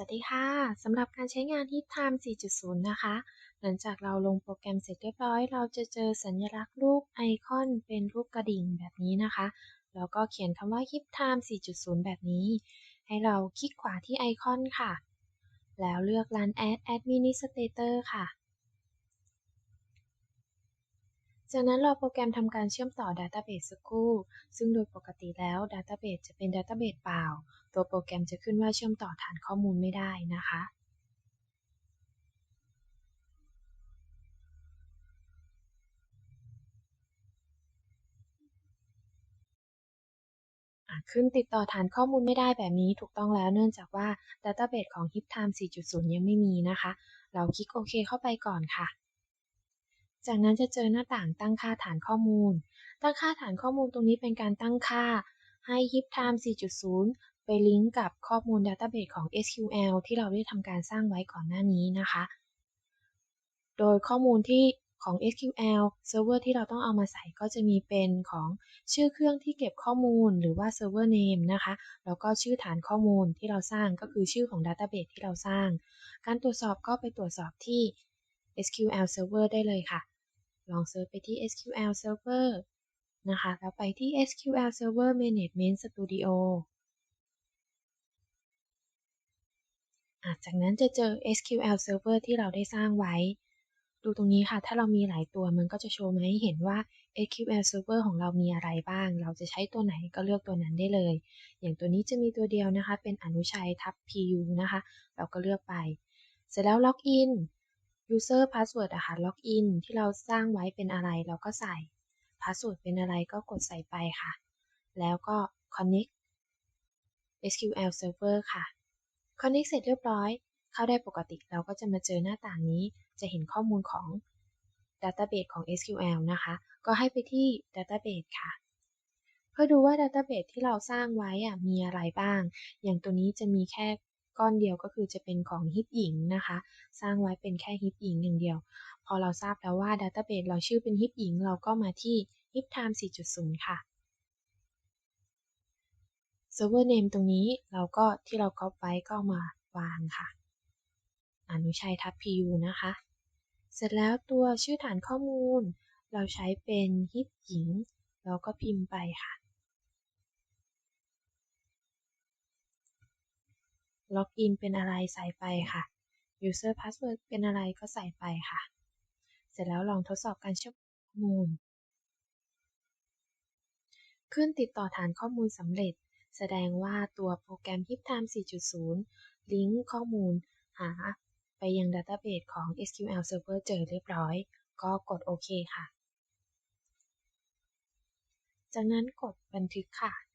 สวัสดีค่ะสำหรับการใช้งาน h i t Time 4.0 นะคะ หลังจากเราลงโปรแกรมเสร็จเรียบร้อย เราจะเจอสัญลักษณ์รูปไอคอนเป็นรูปกระดิ่งแบบนี้นะคะ แล้วก็เขียนคำว่า h i t Time 4.0 แบบนี้ ให้เราคลิกขวาที่ไอคอนค่ะ แล้วเลือก Run as Administrator ค่ะ จากนั้นรอโปรแกรมทำการเชื่อมต่อ Database สักครู่ ซึ่งโดยปกติแล้ว Database จะเป็น Database เปล่า ตัวโปรแกรมจะขึ้นว่าเชื่อมต่อฐานข้อมูลไม่ได้นะคะขึ้นติดต่อฐานข้อมูลไม่ได้แบบนี้ถูกต้องแล้วเนื่องจากว่า Database ของ HipTime 4.0 ยังไม่มีนะคะ เราคลิกโอเคเข้าไปก่อนค่ะ จากนั้นจะเจอหน้าต่างตั้งค่าฐานข้อมูล ตั้งค่าฐานข้อมูลตรงนี้เป็นการตั้งค่าให้ HipTime 4.0 ไปลิงก์กับข้อมูล Database ของ SQL ที่เราได้ทำการสร้างไว้ก่อนหน้านี้นะคะ โดยข้อมูลที่ของ SQL Server ที่เราต้องเอามาใส่ก็จะมีเป็นของชื่อเครื่องที่เก็บข้อมูลหรือว่า Server Name นะคะ แล้วก็ชื่อฐานข้อมูลที่เราสร้างก็คือชื่อของ Database ที่เราสร้าง การตรวจสอบก็ไปตรวจสอบที่ SQL Server ได้เลยค่ะ ลองเซิร์ชไปที่ SQL Server นะคะ แล้วไปที่ SQL Server Management Studio จากนั้นจะเจอ SQL Server ที่เราได้สร้างไว้ ดูตรงนี้ค่ะ ถ้าเรามีหลายตัวมันก็จะโชว์มาให้เห็นว่า SQL Server ของเรามีอะไรบ้าง เราจะใช้ตัวไหนก็เลือกตัวนั้นได้เลย อย่างตัวนี้จะมีตัวเดียวนะคะ เป็นอนุชัยทับ PU นะคะ เราก็เลือกไป เสร็จแล้วล็อกอิน user password อะค่ะล็อกอินที่เราสร้างไว้เป็นอะไรเราก็ใส่ password เป็นอะไรก็กดใส่ไปค่ะ แล้วก็ connect SQL server ค่ะ connect เสร็จเรียบร้อย เข้าได้ปกติเราก็จะมาเจอหน้าต่างนี้ จะเห็นข้อมูลของ database ของ SQL นะคะ ก็ให้ไปที่ database ค่ะ เพื่อดูว่า database ที่เราสร้างไว้อะมีอะไรบ้าง อย่างตัวนี้จะมีแค่ ก้อนเดียวก็คือจะเป็นของฮิปหญิงนะคะ สร้างไว้เป็นแค่ฮิปหญิงอย่างเดียว พอเราทราบแล้วว่า database เราชื่อเป็นฮิปหญิง เราก็มาที่ HipTime 4.0 ค่ะ Server Name ตรงนี้เราก็ที่เราก๊อปไว้ก็มาวางค่ะ อนุชัยทับ PU นะคะ เสร็จแล้วตัวชื่อฐานข้อมูล เราใช้เป็นฮิปหญิง เราก็พิมพ์ไปค่ะ ล็อกอินเป็นอะไรใส่ไปค่ะ user password เป็นอะไรก็ใส่ไปค่ะ เสร็จแล้วลองทดสอบการเชื่อมข้อมูล ขึ้นติดต่อฐานข้อมูลสำเร็จ แสดงว่าตัวโปรแกรม HipTime 4.0 ลิงก์ข้อมูลหาไปยัง Database ของ SQL Server เจอเรียบร้อย ก็กดโอเคค่ะ จากนั้นกดบันทึกค่ะ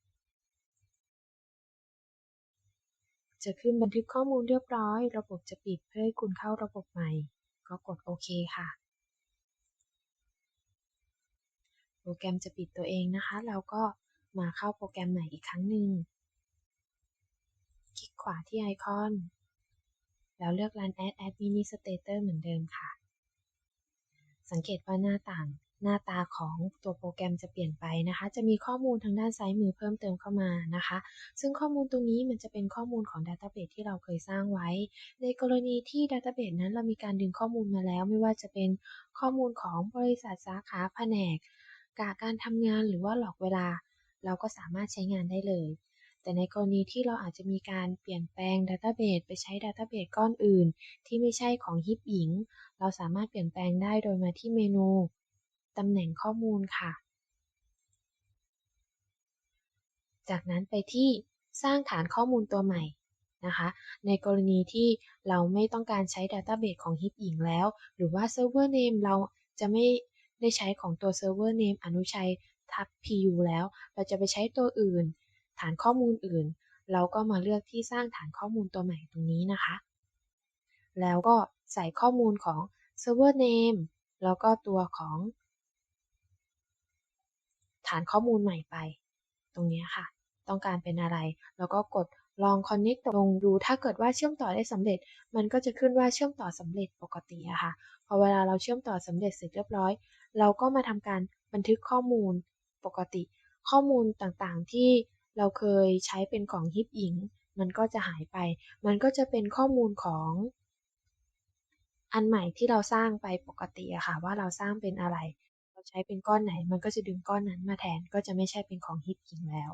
จะขึ้นบันทึกข้อมูลเรียบร้อย ระบบจะปิดเพื่อให้คุณเข้าระบบใหม่ ก็กดโอเคค่ะ โปรแกรมจะปิดตัวเองนะคะ เราก็มาเข้าโปรแกรมใหม่อีกครั้งหนึ่ง คลิกขวาที่ไอคอน แล้วเลือก Run as Administrator เหมือนเดิมค่ะ สังเกตว่าหน้าต่าง หน้าตาของตัวโปรแกรมจะเปลี่ยนไปนะคะ จะมีข้อมูลทางด้านซ้ายมือเพิ่มเติมเข้ามานะคะ ซึ่งข้อมูลตรงนี้มันจะเป็นข้อมูลของ Database ที่เราเคยสร้างไว้ ในกรณีที่ Database นั้นเรามีการดึงข้อมูลมาแล้ว ไม่ว่าจะเป็นข้อมูลของบริษัทสาขาแผนกการทำงานหรือว่าหลอกเวลา เราก็สามารถใช้งานได้เลย แต่ในกรณีที่เราอาจจะมีการเปลี่ยนแปลง Database ไปใช้ Database ก้อนอื่น ที่ไม่ใช่ของฮิปหญิง เราสามารถเปลี่ยนแปลงได้โดยมาที่เมนู ตำแหน่งข้อมูลค่ะ จากนั้นไปที่สร้างฐานข้อมูลตัวใหม่นะคะ ในกรณีที่เราไม่ต้องการใช้ Database ของฮิปหญิงแล้ว หรือว่า Server Name เราจะไม่ได้ใช้ของตัว Server Name อนุชัยทับ PU แล้ว เราจะไปใช้ตัวอื่น ฐานข้อมูลอื่น เราก็มาเลือกที่สร้างฐานข้อมูลตัวใหม่ตรงนี้นะคะ แล้วก็ใส่ข้อมูลของ Server Name แล้วก็ตัวของ ฐานข้อมูลใหม่ไป ตรงนี้ค่ะ ต้องการเป็นอะไร แล้วก็กดลอง connect ลงดู ถ้าเกิดว่าเชื่อมต่อได้สำเร็จ มันก็จะขึ้นว่าเชื่อมต่อสำเร็จปกติอะค่ะ พอเวลาเราเชื่อมต่อสำเร็จเสร็จเรียบร้อย เราก็มาทำการบันทึกข้อมูลปกติ ข้อมูลต่างๆที่เราเคยใช้เป็นของฮิปหญิง มันก็จะหายไป มันก็จะเป็นข้อมูลของอันใหม่ที่เราสร้างไปปกติอะค่ะ ว่าเราสร้างเป็นอะไร ใช้เป็นก้อนไหน มันก็จะดึงก้อนนั้นมาแทน ก็จะไม่ใช่เป็นของฮิตหญิงแล้ว